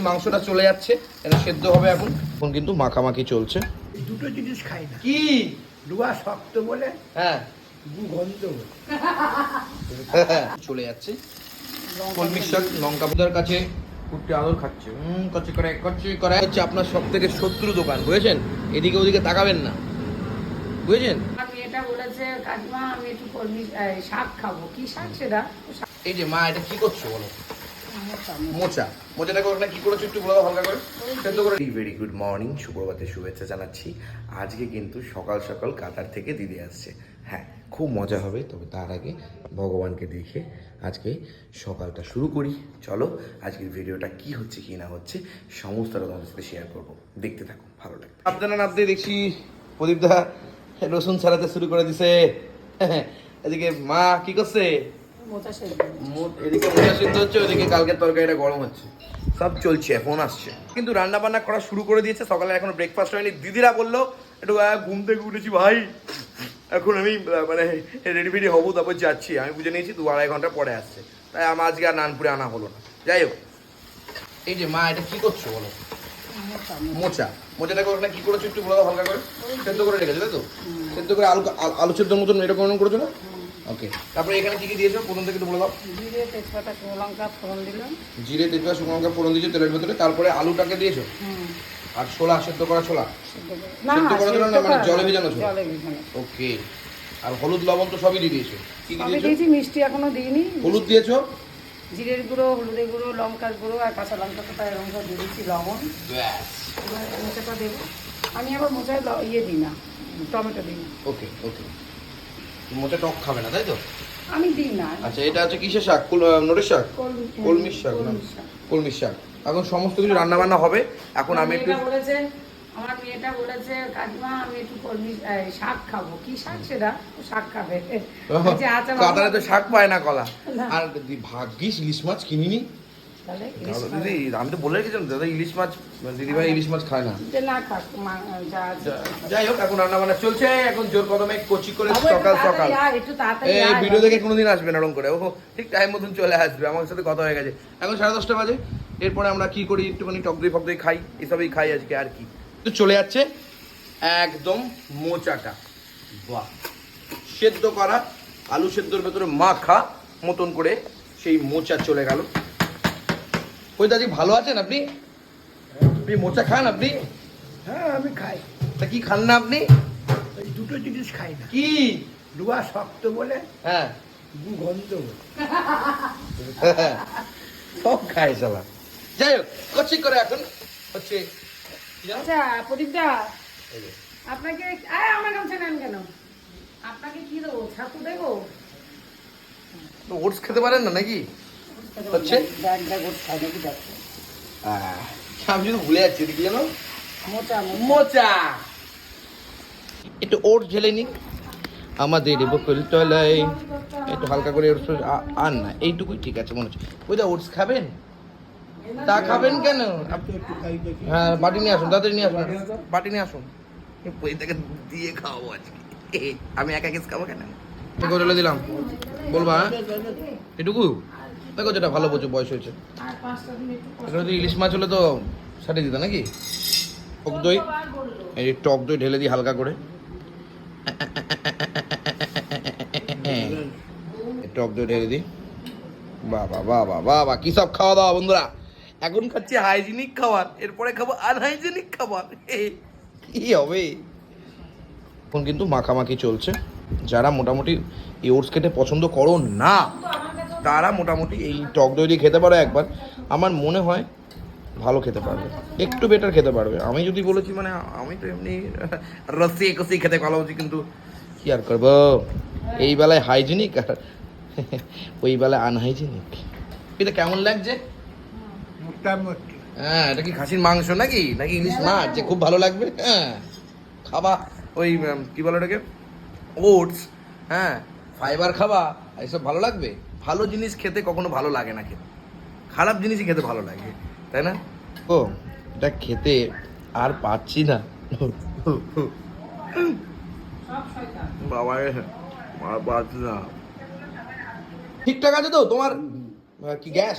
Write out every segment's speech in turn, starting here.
মাংসটা চলে যাচ্ছে এটা সেদ্ধ হবে এখন। এখন কিন্তু মাখামাখি চলছে। দুটো জিনিস খাই না। কি? লুয়া শক্ত বলে হ্যাঁ। গন্ধ চলে যাচ্ছে। শাক লঙ্কা বোদার কাছে কুট্টি আদর খাচ্ছে। হুম কচি করে কচি করে। হচ্ছে আপনার সব থেকে শত্রু দোকান বুঝেছেন? এদিকে ওদিকে তাকাবেন না। বুঝেছেন? আর মেয়েটা বলেছে কাকিমা আমি একটু কলমি শাক খাব। কি শাক সেটা? এই যে মা এটা কি করছ বলো? মোচা। মোচাটাকে ওখানে কি করেছ একটু বলো হালকা করে। সেদ্ধ করে ভেরি গুড মর্নিং সুপ্রভাতের শুভেচ্ছা জানাচ্ছি। আজকে কিন্তু সকাল সকাল কাতার থেকে দিদি আসছে। হ্যাঁ খুব মজা হবে তবে তার আগে ভগবানকে দেখে আজকে সকালটা শুরু করি। চলো আজকের ভিডিওটা কি হচ্ছে কি না হচ্ছে সমস্তটা তোমাদের সাথে শেয়ার করব। দেখতে থাকো ভালো লাগবে। আপনারা নামতে দেখছি প্রদীপদা রসুন ছাড়াতে শুরু করে দিছে। এদিকে মা কি করছে? এদিকে সিদ্ধ হচ্ছে ওদিকে কালকের তরকারিটা গরম হচ্ছে। সব চলছে ফোন আসছে। কিন্তু রান্না বান্না করা শুরু করে দিয়েছে সকালে এখনও ব্রেকফাস্ট হয়নি। দিদিরা বলল একটু ঘুম থেকে উঠেছি ভাই। এখন আমি মানে রেডি ফেডি হব তারপর যাচ্ছি। আমি বুঝে নিয়েছি দু আড়াই ঘণ্টা পরে আসছে। তাই আমার আজকে আর নানপুরে আনা হলো না। যাই হোক। এই যে মা এটা কি করছ বলো? মোচা। মোচা মোচাটাকে ওখানে কি করেছ একটু বলো হালকা করে? সেদ্ধ করে রেখেছো তাই তো? সেদ্ধ করে আলু আলু- সেদ্ধর মতন এরকম এরকম করেছ না? ওকে তারপরে এখানে কি কি দিয়েছ? প্রথম থেকে বলে দাও। জিরে তেজপাতা শুকনো লঙ্কা ফোড়ন দিলাম। জিরে তেজপাতা শুকনো লঙ্কা ফোড়ন দিয়েছ তেলের ভেতরে। তারপরে আলুটাকে দিয়েছ? আর ছোলা সেদ্ধ করা ছোলা? সেদ্ধ করে- না সেদ্ধ করে দিলো না, মানে জলে ভেজানো ছিল? জলে ভেজানো। ওকে আর হলুদ লবণ তো সবই দিয়ে দিয়েছ। কি কি আমি দিয়েছ? দিয়েছি মিষ্টি এখনও দিইনি। হলুদ দিয়েছ? জিরের গুঁড়ো হলুদের গুঁড়ো লঙ্কার গুঁড়ো আর কাঁচা লঙ্কা তো তাই লঙ্কা দিয়ে দিচ্ছি লবণ। ব্যাস। এবার মোচাটা দেবো। আমি আবার মোচায় ইয়ে দিই না টমেটো দিই না। ওকে ওকে মোটা টক খাবে না তাই তো? আমি দিই না। আচ্ছা এটা হচ্ছে কিসের শাক? নোটের শাক? কলমি কলমির শাক না? কলমির শাক। এখন সমস্ত কিছু রান্না বান্না হবে। এখন আমি একটু বলেছে আমার মেয়েটা বলেছে কাকিমা আমি একটু কলমি শাক খাব। কি শাক সেটা? শাক খাবে। আচ্ছা। কাতারে তো শাক পায় না কলা। আর ভাগ্যিস ইলিশ মাছ কিনিনি। আমি তো বলে রেখেছিলাম দাদা ইলিশ মাছ দিদিভাই ইলিশ মাছ খায় না। যাই হোক এখন রান্না বান্না চলছে এখন জোর কদমে কচি করে সকাল সকাল তাড়াতাড়ি আয়, এই ভিডিও দেখে কোনোদিন আসবে না করে। ও ঠিক টাইম মতন চলে আসবে আমার সাথে কথা হয়ে গেছে। এখন সাড়ে দশটা বাজে এরপরে আমরা কি করি একটুখানি টক দই ফক দই খাই এসবই খাই আজকে আর কি। তো চলে যাচ্ছে একদম মোচাটা। বাহ সেদ্ধ করা আলু সেদ্ধর ভেতরে মাখা মতন করে সেই মোচা চলে গেল। ওই দাদি ভালো আছেন আপনি? আপনি মোচা খান আপনি? হ্যাঁ আমি খাই। তা কি খান না আপনি? এই দুটো জিনিস খাই না। কি? লুয়া শক্ত বলে হ্যাঁ। গু গন্ধ বলে। সব খায় সালা যাই হোক কচি করে এখন। হচ্ছে আচ্ছা প্রদীপদা আপনাকে আয় আমার গামছা নেন কেন? আপনাকে কি দেবো? ছাতু দেবো? তো ওটস খেতে পারেন না নাকি? হচ্ছে? ওর নাকি আহ, আমি শুধু ভুলে যাচ্ছি এটা কি জানো মোচা একটু ওটস ঢেলে নি আমাদের বকুল তলায় একটু হালকা করে ওটস আ- আন না এইটুকুই ঠিক আছে মনে হচ্ছে। ওই দা ওটস খাবেন? তা খাবেন কেন? হ্যাঁ বাটি নিয়ে আসুন তাড়াতাড়ি নিয়ে আসুন। বাটি নিয়ে আসুন। থেকে দিয়ে খাওয়াবো আজকে। আমি একা কেস খাব কেন? চলে দিলাম। বলবা হ্যাঁ? এটুকু? দেখো যেটা ভালো বোঝো বয়স হয়েছে। এখানে যদি ইলিশ মাছ হলে তো সাটে দিত নাকি? টক দই? এই যে টক দই ঢেলে দিই হালকা করে। টক দই ঢেলে দিই। বাবা বাবা বাবা কি সব খাওয়া দাওয়া বন্ধুরা? এখন খাচ্ছি হাইজিনিক খাবার এরপরে খাব আনহাইজিনিক খাবার। কি হবে? এখন কিন্তু মাখামাখি চলছে। যারা মোটামুটি এই ওটস খেতে পছন্দ করো না। তারা মোটামুটি এই টক দই দিয়ে খেতে পারো একবার। আমার মনে হয় ভালো খেতে পারবে। একটু বেটার খেতে পারবে। আমি যদি বলেছি মানে আমি তো এমনি রসি কষি খেতে ভালোবাসি কিন্তু কি আর করব? এই বেলায় হাইজিনিক আর ওই বেলায় আনহাইজিনিক এটা কেমন লাগছে? মোটামুটি। হ্যাঁ এটা কি খাসির মাংস নাকি? নাকি ইলিশ মাছ? যে খুব ভালো লাগবে। হ্যাঁ খাবা। ওই কি বলে ওটাকে? ওটস হ্যাঁ ফাইবার খাবা। এসব ভালো লাগবে? ভালো জিনিস খেতে কখনো ভালো লাগে না খেতে। খারাপ জিনিসই খেতে ভালো লাগে তাই না? ও এটা খেতে আর পাচ্ছি না। বাবা আর পাচ্ছি না। ঠিকঠাক আছে তো? তোমার কি গ্যাস?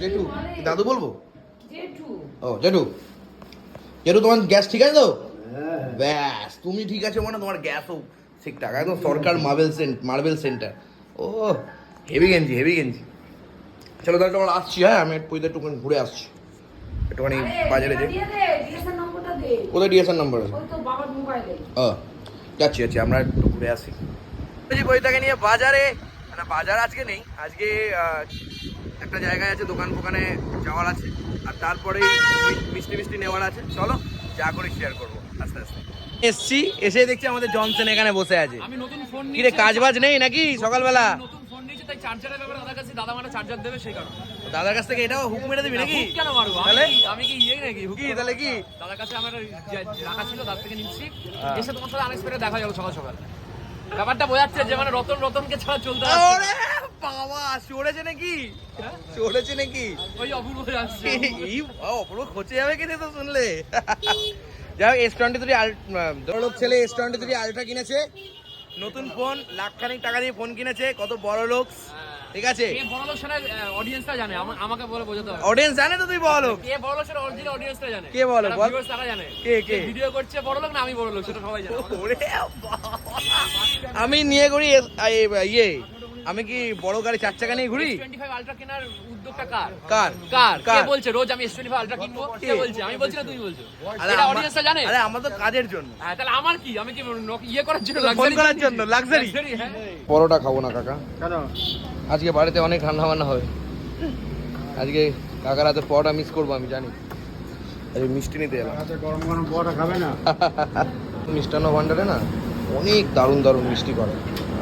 জেঠু দাদু বলব? ও জেঠু। জেঠু তোমার গ্যাস ঠিক আছে তো? হ্যাঁ ব্যাস তুমি ঠিক আছে মানে তোমার গ্যাসও ঠিকঠাক। একদম Sarkar marble centre marble centre. ও হেভি গেঞ্জি হেভি গেঞ্জি চলো তাহলে তোমার আসছি হ্যাঁ? আমি একটু একটুখানি ঘুরে আসছি। একটুখানি বাজারে নম্বরটা কোথায় ডিএসএন নাম্বার আছে? ও যাচ্ছি যাচ্ছি আমরা একটু ঘুরে আসি। বলছি কইতাকে নিয়ে বাজারে। না বাজার আজকে নেই। আজকে একটা জায়গায় আছে দোকান ফোকানে যাওয়ার আছে। আর তারপরে মিষ্টি মিষ্টি নেওয়ার আছে। চলো যা করে শেয়ার করব। আস্তে আস্তে। এসছি এসে দেখছি আমাদের জনসন এখানে বসে আছে। আমি কি রে কাজ বাজ নেই নাকি সকালবেলা? নতুন ফোন নিয়েছি তাই চার্জারের ব্যাপারে দাদার কাছে দাদা মানে চার্জার দেবে সেই কারণে। দাদার কাছ থেকে এটাও হুক মেরে দিবি নাকি? কেন মারবো? তাহলে? আমি কি- ইয়ে নাকি? হুক? তাহলে কি? দাদার কাছে আমার রাখা ছিল থেকে নিচ্ছি। হ্যাঁ। এসে তোমার সাথে আনএক্সপেক্টেড দেখা যাবে সকাল সকাল। ব্যাপারটা বোঝাচ্ছে যে মানে রতন রতনকে ছাড়া চলতে বাবা চড়েছে নাকি? চড়েছে নাকি? ওই অপূর্ব যাচ্ছে। এই অপূর্ব খচে যাবে কি তো শুনলে? যাই হোক এস টোয়েন্টি থ্রি লোক ছেলে এস টোয়েন্টি থ্রি আলট্রা কিনেছে। নতুন ফোন লাখখানিক টাকা দিয়ে ফোন কিনেছে কত বড় লোক। ঠিক আছে? কে বড়লোক সেটা অডিয়েন্সটা জানে আমা- আমাকে বলে বোঝাতে হবে। অডিয়েন্স জানে তো তুই বড় লোক। কে বড় লোক সেটা অরিজিনাল অডিয়েন্সটা জানে। কে বলো, বল। তারা জানে। কে, কে? ভিডিও করছে বড় লোক না আমি বড় লোক সেটা সবাই জানে। ওরে আমি নিয়ে করি ইয়ে। আমি কি বড় গাড়ি চার চাকা নিয়ে ঘুরি? টোয়েন্টি ফাইভ আলট্রা কেনার উদ্যোগটা কার? কার? কার? কে বলছে রোজ আমি এস টোয়েন্টি ফাইভ আলট্রা কিনবো? কে কে? বলছে? আমি বলছি না তুমি বলছো। এটা অডিয়েন্সটা জানে? আরে আমার তো কাজের জন্য। হ্যাঁ তাহলে আমার কি? আমি কি ইয়ে করার জন্য ফোন করার জন্য, luxury? Luxury, হ্যাঁ। পরোটা খাব না কাকা। কেন? আজকে বাড়িতে অনেক রান্না বান্না হবে আজকে কাকার হাতে পরোটা মিস করব আমি জানি। আজকে মিষ্টি নিতে এলাম। গরম গরম বড়া খাবে না? মিষ্টান্ন ভান্ডারে না অনেক দারুণ দারুণ মিষ্টি করে।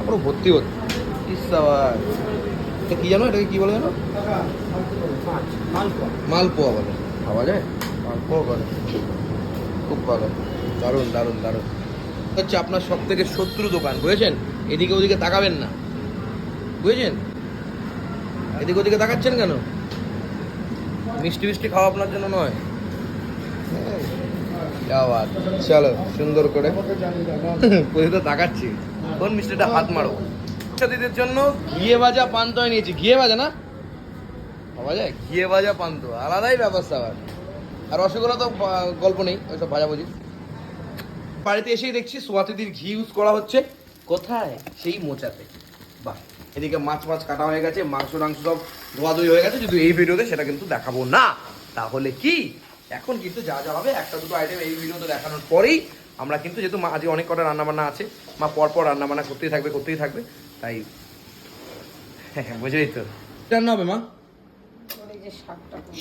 পুরো ভর্তি ইসাবার এটা কি জানো? এটাকে কি বলে জানো? মালপোয়া বলে। খাওয়া যায়? মালপোয়া করে। খুব ভালো। দারুণ দারুণ দারুণ। হচ্ছে আপনার সব থেকে শত্রু দোকান, বুঝেছেন? এদিকে ওদিকে তাকাবেন না। বুঝেছেন? এদিকে ওদিকে তাকাচ্ছেন কেন? মিষ্টি মিষ্টি খাওয়া আপনার জন্য নয়। চলো, সুন্দর করে। তো তাকাচ্ছি। কোন মিষ্টিটা হাত মারো? দিদির জন্য ঘিয়ে ভাজা পান্তয় নিয়েছি। ঘিয়ে ভাজা না? পাওয়া যায়? ঘিয়ে ভাজা পান্ত আলাদাই ব্যবস্থা আবার আর রসগোল্লা তো গল্প নেই ওইসব ভাজাভুজি বাড়িতে এসেই দেখছি সোয়াতিদির ঘি ইউজ করা হচ্ছে। কোথায়? সেই মোচাতে। বাহ এদিকে মাছ মাছ কাটা হয়ে গেছে মাংস টাংস সব ধোয়াধুয়ি হয়ে গেছে। যদি এই ভিডিওতে সেটা কিন্তু দেখাবো না তাহলে কি? এখন কিন্তু যা যা হবে একটা দুটো আইটেম এই ভিডিওতে দেখানোর পরেই আমরা কিন্তু যেহেতু মা আজকে অনেক কটা রান্নাবান্না আছে মা পরপর রান্নাবান্না করতেই থাকবে করতেই থাকবে। তাই। বুঝেই তো? রান্না হবে মা?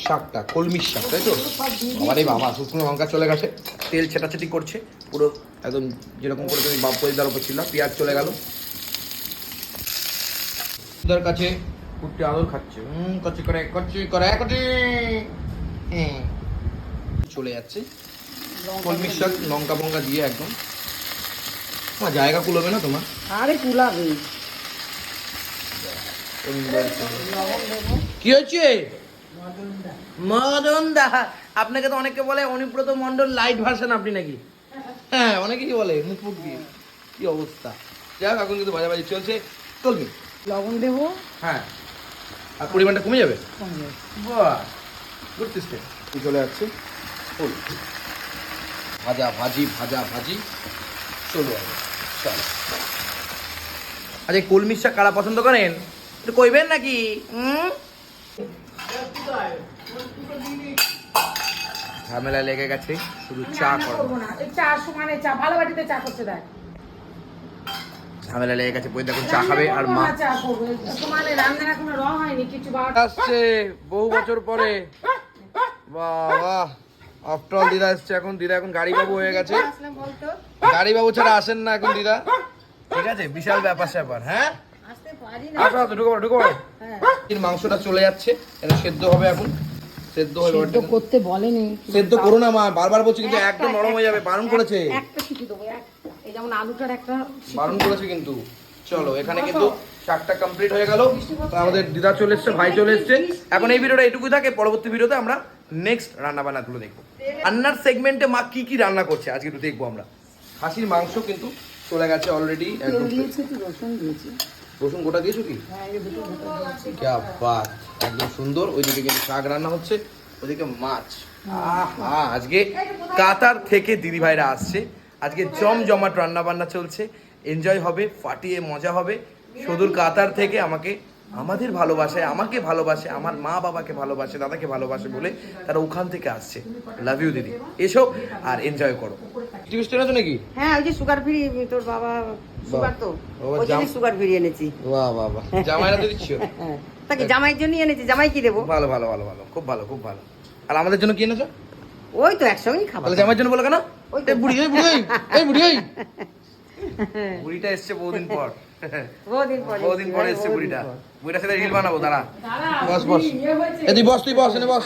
শাকটা। কলমির শাক তাই তো। বাবারে বাবা শুকনো লঙ্কা চলে গেছে। তেল ছেটাছেটি করছে পুরো একদম যেরকম করে তুমি বাপ পরিদার উপর ছিল পেঁয়াজ চলে গেল। সুদার কাছে কুট্টি আদর খাচ্ছে। হুম কচি করে কচি করে কচি! হুম। চলে যাচ্ছে। কলমির শাক লঙ্কা ফঙ্কা দিয়ে একদম। জায়গা কুলোবে না তোমার? আরে কুলাবে। কি হচ্ছে? মদন দা আপনাকে তো অনেকে বলে অনুব্রত মন্ডল লাইট ভার্সন আপনি নাকি? হ্যাঁ অনেকেই বলে মুখ মুখ দিয়ে। কি অবস্থা? যাই হোক এখন কিন্তু বাজাবাজি চলছে। চলবে লবণ দেবো? হ্যাঁ। আর পরিমাণটা কমে যাবে? বাহ গুড সিস্টেম চলে যাচ্ছে ফুল ভাজা ভাজি ভাজা ভাজি। চলো চলো। আচ্ছা শাক কারা পছন্দ করেন? কইবেন নাকি? হুম? ঝামেলা লেগে গেছে শুধু চা করো। করব না। এই চা সমানে চা ভালো বাটিতে চা করতে দেয় ঝামেলা লেগে গেছে বই দেখুন চা খাবে আর রান্না মা। চা করব। সমানে রান্নার এখনও রং হয়নি কিছু আসছে বহু বছর পরে। বাবা আফটার অল দিদা এসছে এখন দিদা এখন গাড়ি বাবু হয়ে গেছে। আসলাম গাড়ি বাবু ছাড়া আসেন না এখন দিদা। ঠিক আছে বিশাল ব্যাপার স্যাপার হ্যাঁ? আসো আসো ঢুকো ঢুকো। হ্যাঁ। মাংসটা চলে যাচ্ছে। এটা সেদ্ধ হবে এখন। সেদ্ধ হবে সেদ্ধ করতে বলেনি। সেদ্ধ করো না মা বারবার বলছি কিন্তু একদম নরম হয়ে যাবে বারণ করেছে। একটা দেবো এই যেমন আলুটার একটা বারণ করেছে কিন্তু। চলো এখানে কিন্তু শাকটা কমপ্লিট হয়ে গেল। তো আমাদের দিদা চলে এসছে ভাই চলে এসছে। এখন এই ভিডিওটা এটুকুই থাকে পরবর্তী ভিডিওতে আমরা নেক্সট রান্না বান্নাগুলো দেখব। রান্নার সেগমেন্টে মা কি কি রান্না করছে আজকে একটু দেখব আমরা। খাসির মাংস কিন্তু চলে গেছে অলরেডি দিয়েছি রসুন দিয়েছি। রসুন গোটা দিয়েছ কি? ক্যা বাত একদম সুন্দর। ওইদিকে কিন্তু শাক রান্না হচ্ছে ওদিকে মাছ। আহা আজকে কাতার থেকে দিদি ভাইরা আসছে। আজকে জমজমাট রান্না বান্না চলছে। এনজয় হবে ফাটিয়ে মজা হবে। সুদূর কাতার থেকে আমাকে আমাদের ভালোবাসে আমাকে ভালোবাসে আমার মা বাবাকে ভালোবাসে দাদাকে ভালোবাসে বলে তারা ওখান থেকে আসছে। লাভ ইউ দিদি। এসো আর এনজয় করো। এনেছো নাকি? হ্যাঁ ওই যে সুগার ফ্রি তোর বাবা সুগার তো। ওই জন্য সুগার ফ্রি এনেছি। বাহ বাহ বাহ। জামাইরা তো দিচ্ছ হ্যাঁ। তাকে জামাইয়ের জন্যই এনেছি জামাই কি দেবো? ভালো ভালো ভালো ভালো খুব ভালো খুব ভালো। আর আমাদের জন্য কি এনেছো? ওই তো একসঙ্গেই খাব। তাহলে জামাইয়ের জন্য বলো কেন? ওই বুড়ি এই বুড়ি এই, এই বুড়ি এই। বুড়িটা এসছে বহুদিন পর। বহুদিন পরে বহুদিন পরে এসেছি, বুড়িটা। বুড়িটার সাথে রিল বানাবো দাঁড়া। দাঁড়া, বস। বস। এদি বস তুই বস এনে বস।